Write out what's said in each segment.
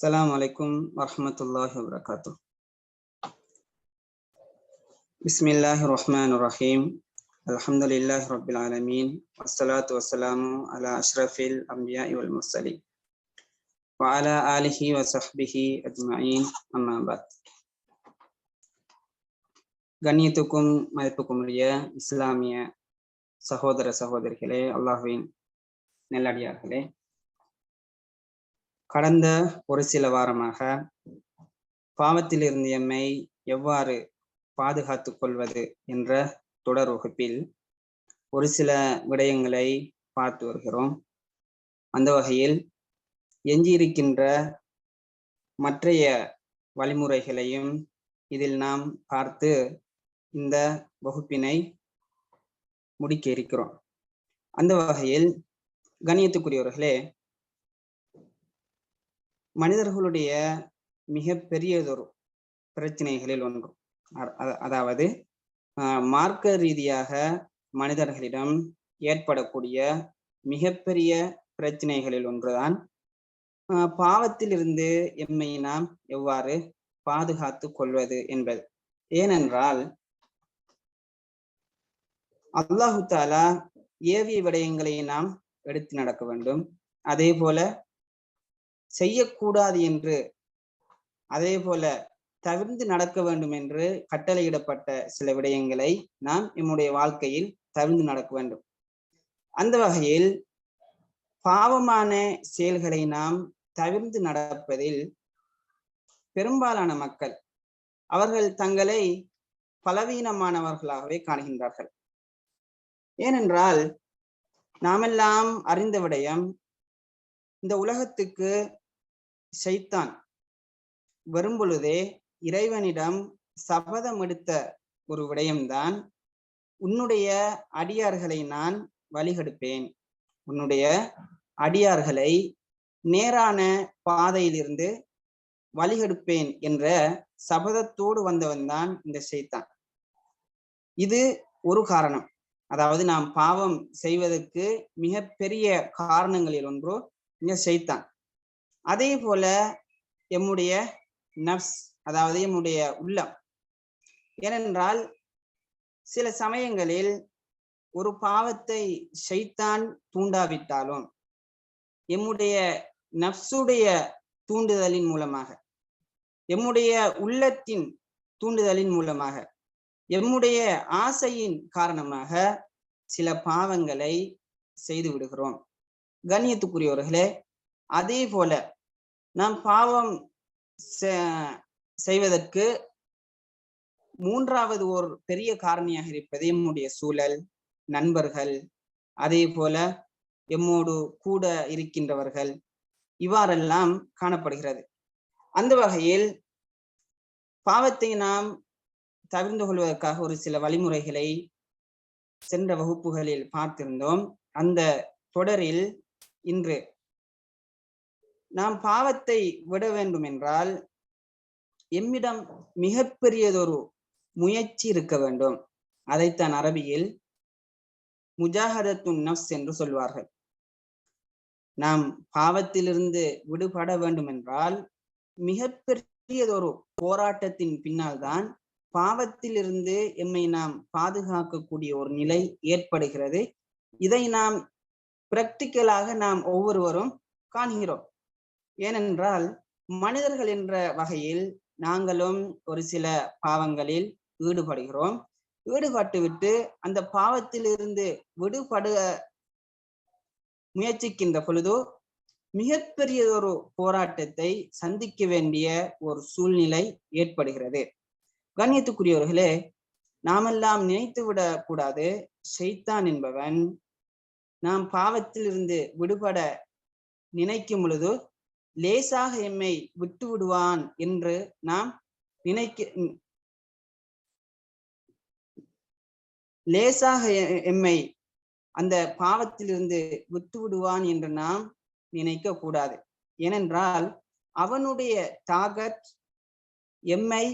السلام عليكم ورحمة الله وبركاته بسم الله الرحمن الرحيم الحمد لله رب العالمين والصلاة والسلام على أشرف الأنبياء والمرسلين وعلى آله وصحبه أجمعين أما بعد கண்ணியத்துக்கும் மதிப்புக்கும் உரிய இஸ்லாமிய சகோதர சகோதரிகளே அல்லாஹுவின் நெல்லடியார்களே கடந்த ஒரு சில வாரமாக பாவத்திலிருந்து எம்மை எவ்வாறு பாதுகாத்துக் கொள்வது என்ற தொடர் வகுப்பில் ஒரு சில விடயங்களை பார்த்து வருகிறோம். அந்த வகையில் எஞ்சியிருக்கின்ற மற்றைய வழிமுறைகளையும் இதில் நாம் பார்த்து இந்த வகுப்பினை முடிக்க இருக்கிறோம். அந்த வகையில் கணியத்துக்குரியவர்களே மனிதர்களுடைய மிக பெரியதொரு பிரச்சனைகளில் ஒன்று. அதாவது மார்க்க ரீதியாக மனிதர்களிடம் ஏற்படக்கூடிய மிகப்பெரிய பிரச்சனைகளில் ஒன்றுதான் பாவத்திலிருந்து எம்மை நாம் எவ்வாறு பாதுகாத்து கொள்வது என்பது. ஏனென்றால் அல்லாஹு தாலா ஏவிய விடயங்களை நாம் எடுத்து நடக்க வேண்டும். அதே போல செய்யக்கூடாது என்று. அதே போல தவிர்ந்து நடக்க வேண்டும் என்று கட்டளையிடப்பட்ட சில விடயங்களை நாம் நம்முடைய வாழ்க்கையில் தவிர்ந்து நடக்க வேண்டும். அந்த வகையில் பாவமான செயல்களை நாம் தவிர்ந்து நடப்பதில் பெரும்பாலான மக்கள் அவர்கள் தங்களை பலவீனமானவர்களாகவே காணுகின்றார்கள். ஏனென்றால் நாமெல்லாம் அறிந்த விடயம் இந்த உலகத்துக்கு ஷைத்தான் வரும்பொழுதே இறைவனிடம் சபதம் எடுத்த ஒரு விடயம்தான் உன்னுடைய அடியார்களை நான் வழிகெடுப்பேன். உன்னுடைய அடியார்களை நேரான பாதையிலிருந்து வழிகெடுப்பேன் என்ற சபதத்தோடு வந்தவன் தான் இந்த சைத்தான் இது ஒரு காரணம். அதாவது நாம் பாவம் செய்வதற்கு மிகப்பெரிய காரணங்களில் ஒன்று இந்த சைத்தான் அதே போல எம்முடைய நப்ஸ் அதாவது எம்முடைய உள்ளம். ஏனென்றால் சில சமயங்களில் ஒரு பாவத்தை ஷைத்தான் தூண்டாவிட்டாலும் எம்முடைய நப்சுடைய தூண்டுதலின் மூலமாக எம்முடைய உள்ளத்தின் தூண்டுதலின் மூலமாக எம்முடைய ஆசையின் காரணமாக சில பாவங்களை செய்து விடுகிறோம். கண்ணியத்துக்குரியவர்களே அதே போல நாம் பாவம் செய்வதற்கு மூன்றாவது ஒரு பெரிய காரணியாக இருப்பது எம்முடைய சூழல் நண்பர்கள் அதே போல எம்மோடு கூட இருக்கின்றவர்கள் இவ்வாறெல்லாம் காணப்படுகிறது. அந்த வகையில் பாவத்தை நாம் தவிர்ந்து கொள்வதற்காக ஒரு சில வழிமுறைகளை சென்ற வகுப்புகளில் பார்த்திருந்தோம். அந்த தொடரில் இன்று நாம் பாவத்தை விட வேண்டும் என்றால் எம்மிடம் மிகப்பெரியதொரு முயற்சி இருக்க வேண்டும். அதைத்தான் அரபியில் முஜாஹதத்துன் நஃப்ஸ் என்று சொல்வார்கள். நாம் பாவத்திலிருந்து விடுபட வேண்டும் என்றால் மிகப்பெரியதொரு போராட்டத்தின் பின்னால் தான் பாவத்திலிருந்து எம்மை நாம் பாதுகாக்கக்கூடிய ஒரு நிலை ஏற்படுகிறது. இதை நாம் பிராக்டிக்கலாக நாம் ஒவ்வொருவரும் காண்கிறோம். ஏனென்றால் மனிதர்கள் என்ற வகையில் நாங்களும் ஒரு சில பாவங்களில் ஈடுபடுகிறோம். ஈடுபட்டு விட்டு அந்த பாவத்திலிருந்து விடுபட முயற்சிக்கின்ற பொழுதோ மிகப்பெரியதொரு போராட்டத்தை சந்திக்க வேண்டிய ஒரு சூழ்நிலை ஏற்படுகிறது. கண்ணியத்துக்குரியவர்களே நாமெல்லாம் நினைத்து விட கூடாது ஷைத்தான் என்பவன் நாம் பாவத்தில் இருந்து விடுபட நினைக்கும் பொழுது லேசாக எம்மை விட்டு விடுவான் என்று நாம் நினைக்க லேசாக எம்மை அந்த பாவத்திலிருந்து விட்டு விடுவான் என்று நாம் நினைக்க கூடாது. ஏனென்றால் அவனுடைய டாகட் எம்மை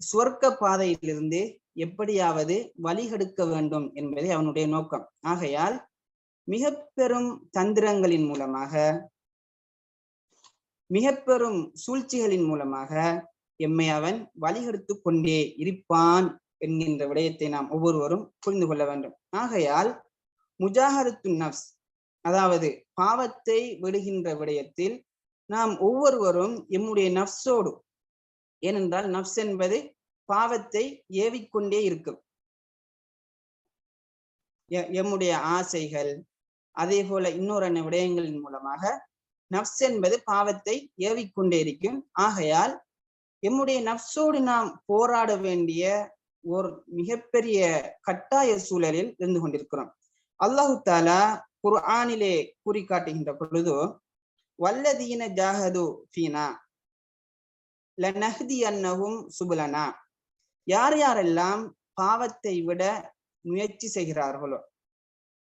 சுவர்க்க பாதையிலிருந்து எப்படியாவது வழிகெடுக்க வேண்டும் என்பதே அவனுடைய நோக்கம். ஆகையால் மிக பெரும் தந்திரங்களின் மூலமாக மிகப்பெரும் சூழ்ச்சிகளின் மூலமாக எம்மை அவன் வழிகெடுத்து கொண்டே இருப்பான் என்கின்ற விடயத்தை நாம் ஒவ்வொருவரும் புரிந்து கொள்ள வேண்டும். ஆகையால் முஜாஹரத்து நப்ஸ் அதாவது பாவத்தை விடுகின்ற விடயத்தில் நாம் ஒவ்வொருவரும் எம்முடைய நப்சோடு ஏனென்றால் நப்ஸ் என்பது பாவத்தை ஏவிக்கொண்டே இருக்கும். எம்முடைய ஆசைகள் அதே போல இன்னொரு விடயங்களின் மூலமாக நப்ஸ் என்பது பாவத்தை ஏவிக்கொண்டே இருக்கும் ஆகையால் எம்முடைய நப்சோடு நாம் போராட வேண்டிய ஒரு மிகப்பெரிய கட்டாய சூழலில் இருந்து கொண்டிருக்கிறோம். அல்லாஹு தாலா குர்ஆனிலே கூறி காட்டுகின்ற பொழுது வல்லதீன ஜாஹது ஃபீனா லனஹதி அன்னஹும் சுபுலனா. யார் யாரெல்லாம் பாவத்தை விட முயற்சி செய்கிறார்களோ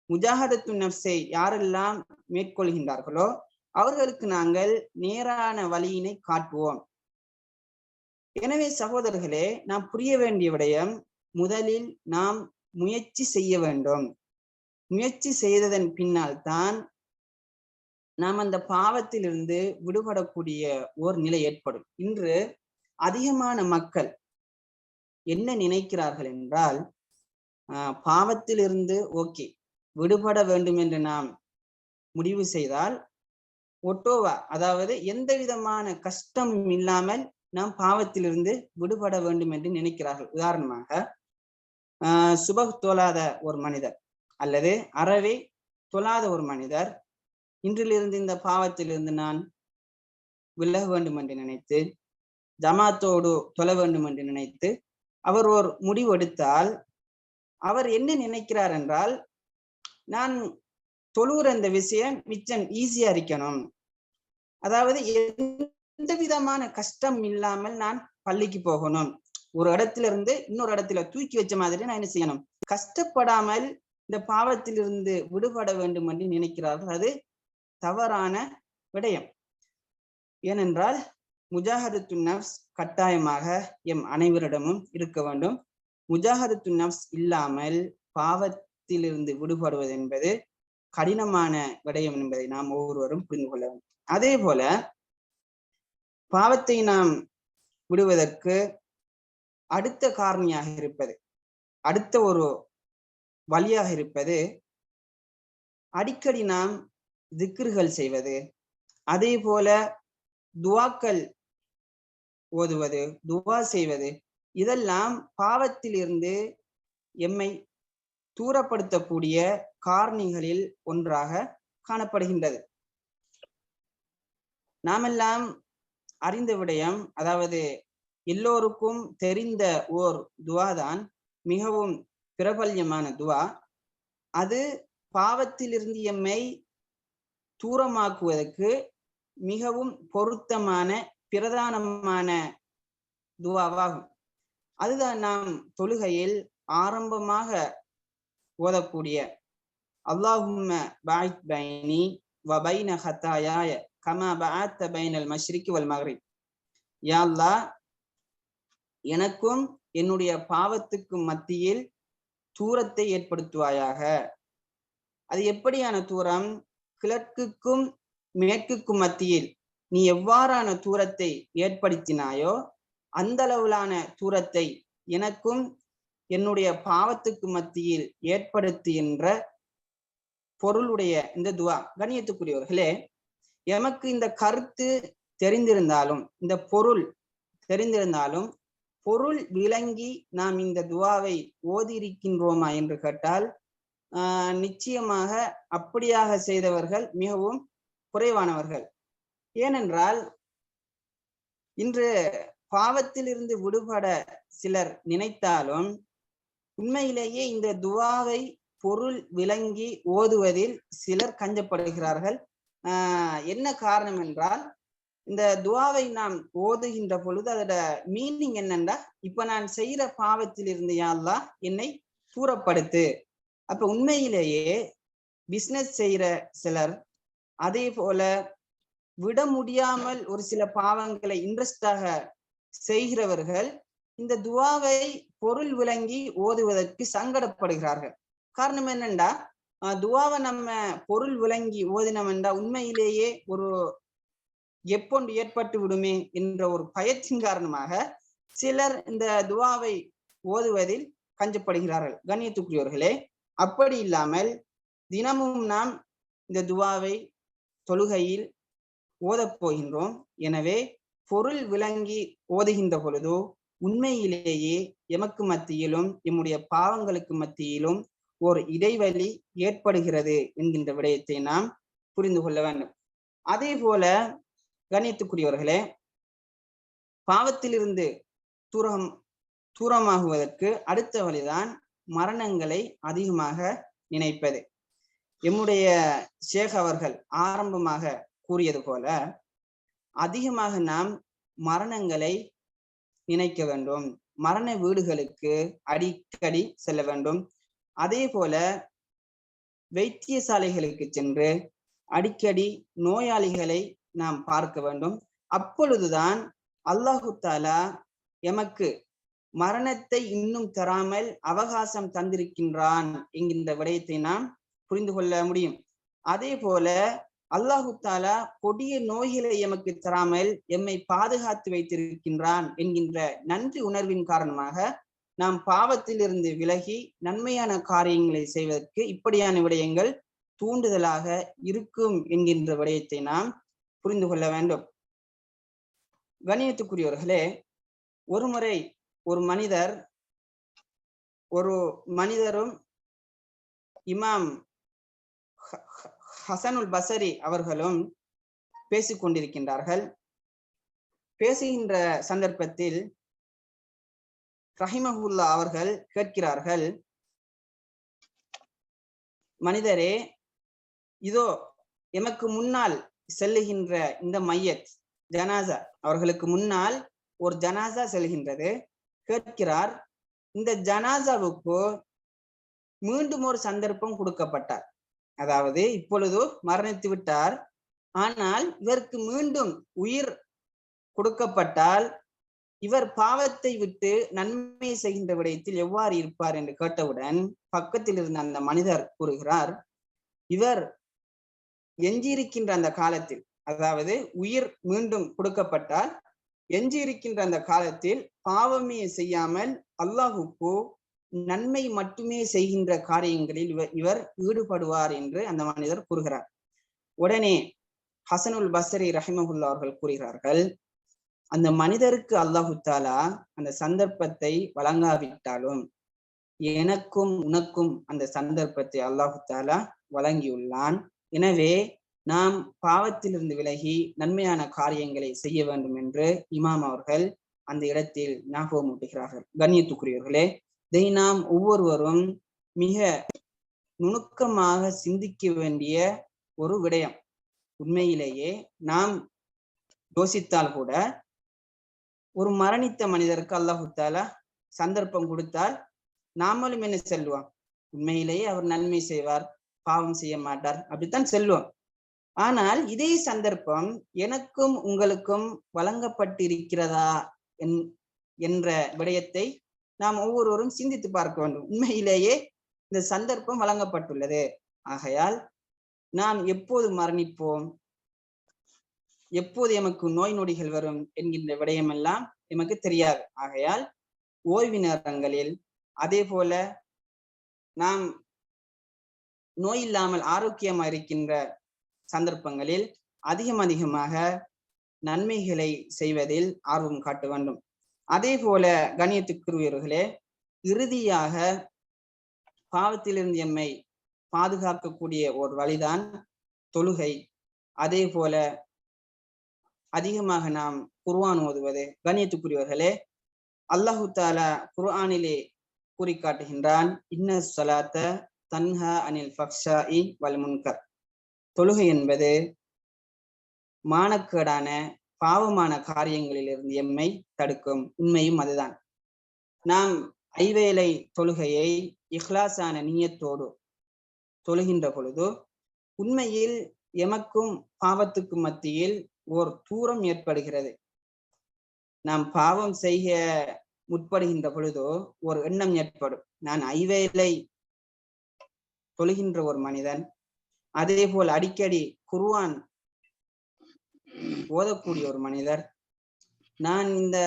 முஜாகதத்து நப்சை யாரெல்லாம் மேற்கொள்கின்றார்களோ அவர்களுக்கு நாங்கள் நேரான வழியினை காட்டுவோம். எனவே சகோதரர்களே நாம் புரிய வேண்டிய விடயம் முதலில் நாம் முயற்சி செய்ய வேண்டும். முயற்சி செய்ததன் பின்னால் தான் நாம் அந்த பாவத்திலிருந்து விடுபடக்கூடிய ஓர் நிலை ஏற்படும். இன்று அதிகமான மக்கள் என்ன நினைக்கிறார்கள் என்றால் பாவத்திலிருந்து ஓகே விடுபட வேண்டும் என்று நாம் முடிவு செய்தால் ஒட்டோவா? அதாவது எந்த விதமான கஷ்டம் இல்லாமல் நாம் பாவத்திலிருந்து விடுபட வேண்டும் என்று நினைக்கிறார்கள். உதாரணமாக ஆஹ் சுப தோலாத ஒரு மனிதர் அல்லது அறவே தொழாத ஒரு மனிதர் இன்றிலிருந்து இந்த பாவத்திலிருந்து நான் விலக வேண்டும் என்று நினைத்து ஜமாத்தோடு தொழ வேண்டும் என்று நினைத்து அவர் ஒரு முடிவெடுத்தால் அவர் என்ன நினைக்கிறார் என்றால் நான் தொழுகிற இந்த விஷயம் மிச்சம் ஈஸியா இருக்கணும். அதாவது எந்த விதமான கஷ்டம் இல்லாமல் நான் பள்ளிக்கு போகணும். ஒரு இடத்துல இருந்து இன்னொரு இடத்துல தூக்கி வச்ச மாதிரி நான் என்ன செய்யணும்? கஷ்டப்படாமல் இந்த பாவத்திலிருந்து விடுபட வேண்டும் என்று நினைக்கிறார்கள். அது தவறான விடயம். ஏனென்றால் முஜாஹதத்து நப்ஸ் கட்டாயமாக எம் அனைவரிடமும் இருக்க வேண்டும். முஜாஹதத்து நப்ஸ் இல்லாமல் பாவத்திலிருந்து விடுபடுவது என்பது கடினமான விடயம் என்பதை நாம் ஒவ்வொருவரும் புரிந்து கொள்ள வேண்டும். அதே போல பாவத்தை நாம் விடுவதற்கு அடுத்த காரணியாக இருப்பது அடுத்த ஒரு வழியாக இருப்பது அடிக்கடி நாம் திக்ருகள் செய்வது அதே போல துவாக்கள் ஓதுவது துவா செய்வது இதெல்லாம் பாவத்தில் இருந்து எம்மை தூரப்படுத்தக்கூடிய காரணிகளில் ஒன்றாக காணப்படுகின்றது. நாமெல்லாம் அறிந்த விடயம் அதாவது எல்லோருக்கும் தெரிந்த ஓர் துவாதான் மிகவும் பிரபல்யமான துவா. அது பாவத்திலிருந்து எம்மை தூரமாக்குவதற்கு மிகவும் பொருத்தமான பிரதானமான துவாவாகும். அதுதான் நாம் தொழுகையில் ஆரம்பமாக ஓதக்கூடிய. அல்லாஹும்ம பாய்த் பைனி வபைன ஹத்தாயாய கமா பைனல் மஷ்ரிக்கு வல் மக்ரிப் யா அல்லா எனக்கும் என்னுடைய பாவத்துக்கும் மத்தியில் தூரத்தை ஏற்படுத்துவாயாக. அது எப்படியான தூரம்? கிழக்குக்கும் மேற்குக்கும் மத்தியில் நீ எவ்வாறான தூரத்தை ஏற்படுத்தினாயோ அந்த அளவிலான தூரத்தை எனக்கும் என்னுடைய பாவத்துக்கு மத்தியில் ஏற்படுத்துகின்ற பொருளுடைய இந்த துவா கணியத்துக்குரியவர்களே எமக்கு இந்த கருத்து தெரிந்திருந்தாலும் இந்த பொருள் தெரிந்திருந்தாலும் பொருள் விளங்கி நாம் இந்த துவாவை ஓதி இருக்கின்றோமா என்று கேட்டால் ஆஹ் நிச்சயமாக அப்படியாக செய்தவர்கள் மிகவும் குறைவானவர்கள். ஏனென்றால் இன்று பாவத்திலிருந்து விடுபட சிலர் நினைத்தாலும் உண்மையிலேயே இந்த துவாவை பொருள் விளங்கி ஓதுவதில் சிலர் கஞ்சப்படுகிறார்கள். என்ன காரணம் என்றால் இந்த துவாவை நாம் ஓதுகின்ற பொழுது அதோட மீனிங் என்னன்னா இப்ப நான் செய்யற பாவத்தில் இருந்து யாழ்லா என்னை கூறப்படுத்து அப்ப உண்மையிலேயே பிசினஸ் செய்யற சிலர் அதே போல விட முடியாமல் ஒரு சில பாவங்களை இன்ட்ரெஸ்டாக செய்கிறவர்கள் இந்த துவாவை பொருள் விளங்கி ஓதுவதற்கு சங்கடப்படுகிறார்கள். காரணம் என்னண்டா துவாவை நம்ம பொருள் விளங்கி ஓதினோம்டா உண்மையிலேயே ஒரு எப்பொன்று ஏற்பட்டு விடுமே என்ற ஒரு பயத்தின் காரணமாக சிலர் இந்த துவாவை ஓதுவதில் கஞ்சப்படுகிறார்கள். கண்ணியத்துக்குரியவர்களே அப்படி இல்லாமல் தினமும் நாம் இந்த துவாவை தொழுகையில் ஓதப் போகின்றோம். எனவே பொருள் விளங்கி ஓதுகின்ற பொழுதோ உண்மையிலேயே எமக்கு மத்தியிலும் எம்முடைய பாவங்களுக்கு மத்தியிலும் ஒரு இடைவெளி ஏற்படுகிறது என்கின்ற விடயத்தை நாம் புரிந்து கொள்ள வேண்டும். அதே போல கணித்துக்குரியவர்களே பாவத்திலிருந்து தூரம் தூரமாகுவதற்கு அடுத்த வழிதான் மரணங்களை அதிகமாக நினைப்பது. எம்முடைய ஷேக் அவர்கள் ஆரம்பமாக கூறியது போல அதிகமாக நாம் மரணங்களை நினைக்க வேண்டும். மரண வீடுகளுக்கு அடிக்கடி செல்ல வேண்டும். அதே போல வைத்தியசாலைகளுக்கு சென்று அடிக்கடி நோயாளிகளை நாம் பார்க்க வேண்டும். அப்பொழுதுதான் அல்லாஹு தாலா எமக்கு மரணத்தை இன்னும் தராமல் அவகாசம் தந்திருக்கின்றான் என்கின்ற விடயத்தை நாம் புரிந்து கொள்ள முடியும். அதே போல அல்லாஹு தாலா கொடிய நோய்களை எமக்கு தராமல் எம்மை பாதுகாத்து வைத்திருக்கின்றான் என்கின்ற நன்றி உணர்வின் காரணமாக நாம் பாவத்தில் இருந்து விலகி நன்மையான காரியங்களை செய்வதற்கு இப்படியான விடயங்கள் தூண்டுதலாக இருக்கும் என்கின்ற விடயத்தை நாம் புரிந்து கொள்ள வேண்டும். கணியத்துக்குரியவர்களே ஒருமுறை ஒரு மனிதர் ஒரு மனிதரும் இமாம் ஹசனுல் பசரி அவர்களும் பேசிக்கொண்டிருக்கின்றார்கள். பேசுகின்ற சந்தர்ப்பத்தில் ரஹிமஹுல்லா அவர்கள் கேட்கிறார்கள் மனிதரே இதோ எமக்கு முன்னால் செல்லுகின்ற இந்த மையத் ஜனாசா அவர்களுக்கு முன்னால் ஒரு ஜனாசா செல்கின்றது. கேட்கிறார் இந்த ஜனாசாவுக்கு மீண்டும் ஒரு சந்தர்ப்பம் கொடுக்கப்பட்டார். அதாவது இப்பொழுது மரணித்து விட்டார் ஆனால் இவருக்கு மீண்டும் உயிர் கொடுக்கப்பட்டால் இவர் பாவத்தை விட்டு நன்மை செய்கின்ற விடயத்தில் எவ்வாறு இருப்பார் என்று கேட்டவுடன் பக்கத்தில் இருந்த அந்த மனிதர் கூறுகிறார் இவர் எஞ்சியிருக்கின்ற அந்த காலத்தில் அதாவது உயிர் மீண்டும் கொடுக்கப்பட்டால் எஞ்சியிருக்கின்ற அந்த காலத்தில் பாவமே செய்யாமல் அல்லாஹுக்கு நன்மை மட்டுமே செய்கின்ற காரியங்களில் இவர் இவர் ஈடுபடுவார் என்று அந்த மனிதர் கூறுகிறார். உடனே ஹசனுல் பசரி ரஹிமகுல்லா அவர்கள் கூறுகிறார்கள் அந்த மனிதருக்கு அல்லாஹு தாலா அந்த சந்தர்ப்பத்தை வழங்காவிட்டாலும் எனக்கும் உனக்கும் அந்த சந்தர்ப்பத்தை அல்லாஹு தாலா வழங்கியுள்ளான். எனவே நாம் பாவத்திலிருந்து விலகி நன்மையான காரியங்களை செய்ய வேண்டும் என்று இமாம் அவர்கள் அந்த இடத்தில் ஞாபகம் ஊட்டுகிறார்கள். கண்ணியத்துக்குரியவர்களே இதை நாம் ஒவ்வொருவரும் மிக நுணுக்கமாக சிந்திக்க வேண்டிய ஒரு விடயம். உண்மையிலேயே நாம் யோசித்தால் கூட ஒரு மரணித்த மனிதருக்கு அல்லாஹுத்தால சந்தர்ப்பம் கொடுத்தால் நாமளும் என்ன செல்வோம் உண்மையிலேயே அவர் நன்மை செய்வார் பாவம் செய்ய மாட்டார் அப்படித்தான் செல்வோம் ஆனால் இதே சந்தர்ப்பம் எனக்கும் உங்களுக்கும் வழங்கப்பட்டிருக்கிறதா என்ற விடயத்தை நாம் ஒவ்வொருவரும் சிந்தித்து பார்க்க வேண்டும். உண்மையிலேயே இந்த சந்தர்ப்பம் வழங்கப்பட்டுள்ளது. ஆகையால் நாம் எப்போது மரணிப்போம்? எப்போது எமக்கு நோய் நொடிகள் வரும் என்கின்ற விடயமெல்லாம் எமக்கு தெரியாது. ஆகையால் ஓய்வு நேரங்களில் அதே போல நாம் நோய் இல்லாமல் ஆரோக்கியமா இருக்கின்ற சந்தர்ப்பங்களில் அதிகம் அதிகமாக நன்மைகளை செய்வதில் ஆர்வம் காட்ட வேண்டும். அதே போல கணியத்துக்குரியவர்களே இறுதியாக பாவத்திலிருந்து எம்மை பாதுகாக்கக்கூடிய ஒரு வழிதான் தொழுகை. அதே போல அதிகமாக நாம் குர்ஆன் ஓதுவது. கணியத்துக்குரியவர்களே அல்லாஹு தாலா குர்ஆனிலே கூறி காட்டுகின்றான் இன்ன சலாத்த தன்ஹா அனில் ஃபக்ஷாஇ வல் முன்கர். தொழுகை என்பது மானக்கேடான பாவமான காரியங்களிலிருந்து எம்மை தடுக்கும். உண்மையும் அதுதான். நாம் ஐவேளை தொழுகையை இஹ்லாசான நீயத்தோடு தொழுகின்ற பொழுது உண்மையில் எமக்கும் பாவத்துக்கும் மத்தியில் ஓர் தூரம் ஏற்படுகிறது. நாம் பாவம் செய்ய முற்படுகின்ற பொழுதோ ஒரு எண்ணம் ஏற்படும். நான் ஐவேளை தொழுகின்ற ஒரு மனிதன் அதே போல் அடிக்கடி குருவான் ஓதக்கூடிய ஒரு மனிதர். நான் இந்த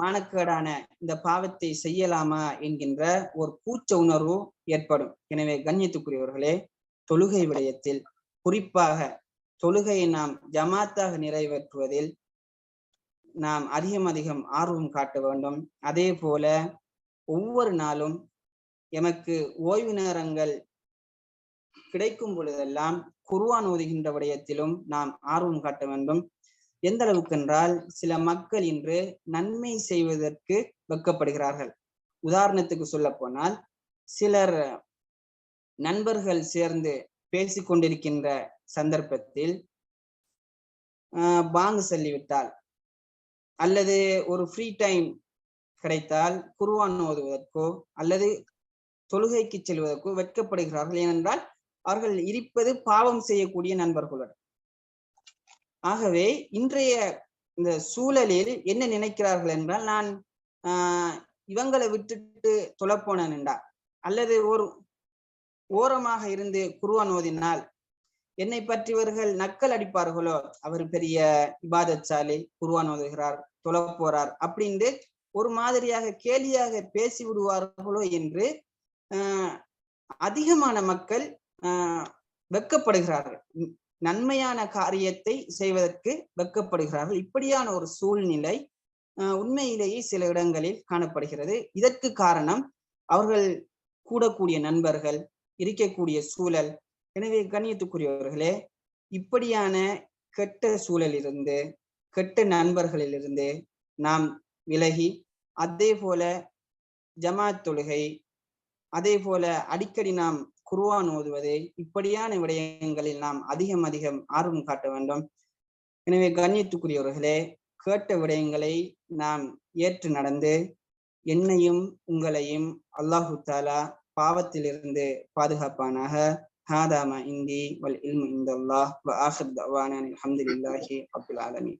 மானக்கேடான இந்த பாவத்தை செய்யலாமா என்கின்ற ஒரு கூச்ச உணர்வு ஏற்படும். எனவே கண்ணியத்துக்குரியவர்களே தொழுகை விடயத்தில் குறிப்பாக தொழுகையை நாம் ஜமாத்தாக நிறைவேற்றுவதில் நாம் அதிகம் அதிகம் ஆர்வம் காட்ட வேண்டும். அதே போல ஒவ்வொரு நாளும் எமக்கு ஓய்வு நேரங்கள் கிடைக்கும் பொழுதெல்லாம் குருவான் ஓதுகின்ற விடயத்திலும் நாம் ஆர்வம் காட்ட வேண்டும். எந்த அளவுக்கு என்றால் சில மக்கள் இன்று நன்மை செய்வதற்கு வெட்கப்படுகிறார்கள் உதாரணத்துக்கு சொல்ல போனால் சிலர் நண்பர்கள் சேர்ந்து பேசிக்கொண்டிருக்கின்ற சந்தர்ப்பத்தில் ஆஹ் பாங்கு சொல்லிவிட்டால் அல்லது ஒரு ஃப்ரீ டைம் கிடைத்தால் குருவான் ஓதுவதற்கோ அல்லது தொழுகைக்கு செல்வதற்கோ வெட்கப்படுகிறார்கள். ஏனென்றால் அவர்கள் இருப்பது பாவம் செய்யக்கூடிய நண்பர்களுடன். ஆகவே இன்றைய இந்த சூழலில் என்ன நினைக்கிறார்கள் என்றால் நான் ஆஹ் இவங்களை விட்டுட்டு தொலைப்போனேன் என்றால் அல்லது ஒரு ஓரமாக இருந்து குருவான் ஓதினால் என்னை பற்றியவர்கள் நக்கல் அடிப்பார்களோ? அவர் பெரிய இபாதச்சாலி குருவான் ஓதுகிறார் தொழப் போறார் அப்படின்ட்டு ஒரு மாதிரியாக கேலியாக பேசி விடுவார்களோ என்று ஆஹ் அதிகமான மக்கள் ஆஹ் வெக்கப்படுகிறார்கள் நன்மையான காரியத்தை செய்வதற்கு வெக்கப்படுகிறார்கள் இப்படியான ஒரு சூழ்நிலை உண்மையிலேயே சில இடங்களில் காணப்படுகிறது. இதற்கு காரணம் அவர்கள் கூடக்கூடிய நண்பர்கள் இருக்கக்கூடிய சூழல். எனவே கண்ணியத்துக்குரியவர்களே இப்படியான கெட்ட சூழலிலிருந்து கெட்ட நண்பர்களிலிருந்து நாம் விலகி அதே போல ஜமாத் தொழுகை அதே போல அடிக்கடி நாம் குருவான் ஓதுவது இப்படியான விடயங்களில் நாம் அதிகம் அதிகம் ஆர்வம் காட்ட வேண்டும். எனவே கண்ணியத்துக்குரியவர்களே கேட்ட விடயங்களை நாம் ஏற்று நடந்து என்னையும் உங்களையும் அல்லாஹு தாலா பாவத்திலிருந்து பாதுகாப்பானாக. ஹாதாமா இந்தி வல் இல்மு இந்தல்லாஹ். வ ஆஹிர் தவானா அல்ஹம்துலில்லாஹி அப்துல் ஆலமி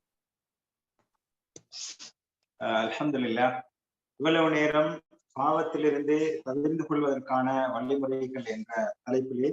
அல்ஹம்துலில்லா இவ்வளவு நேரம் பாவத்திலிருந்து தவிர்ந்து கொள்வதற்கான வழிமுறைகள் என்ற தலைப்பிலே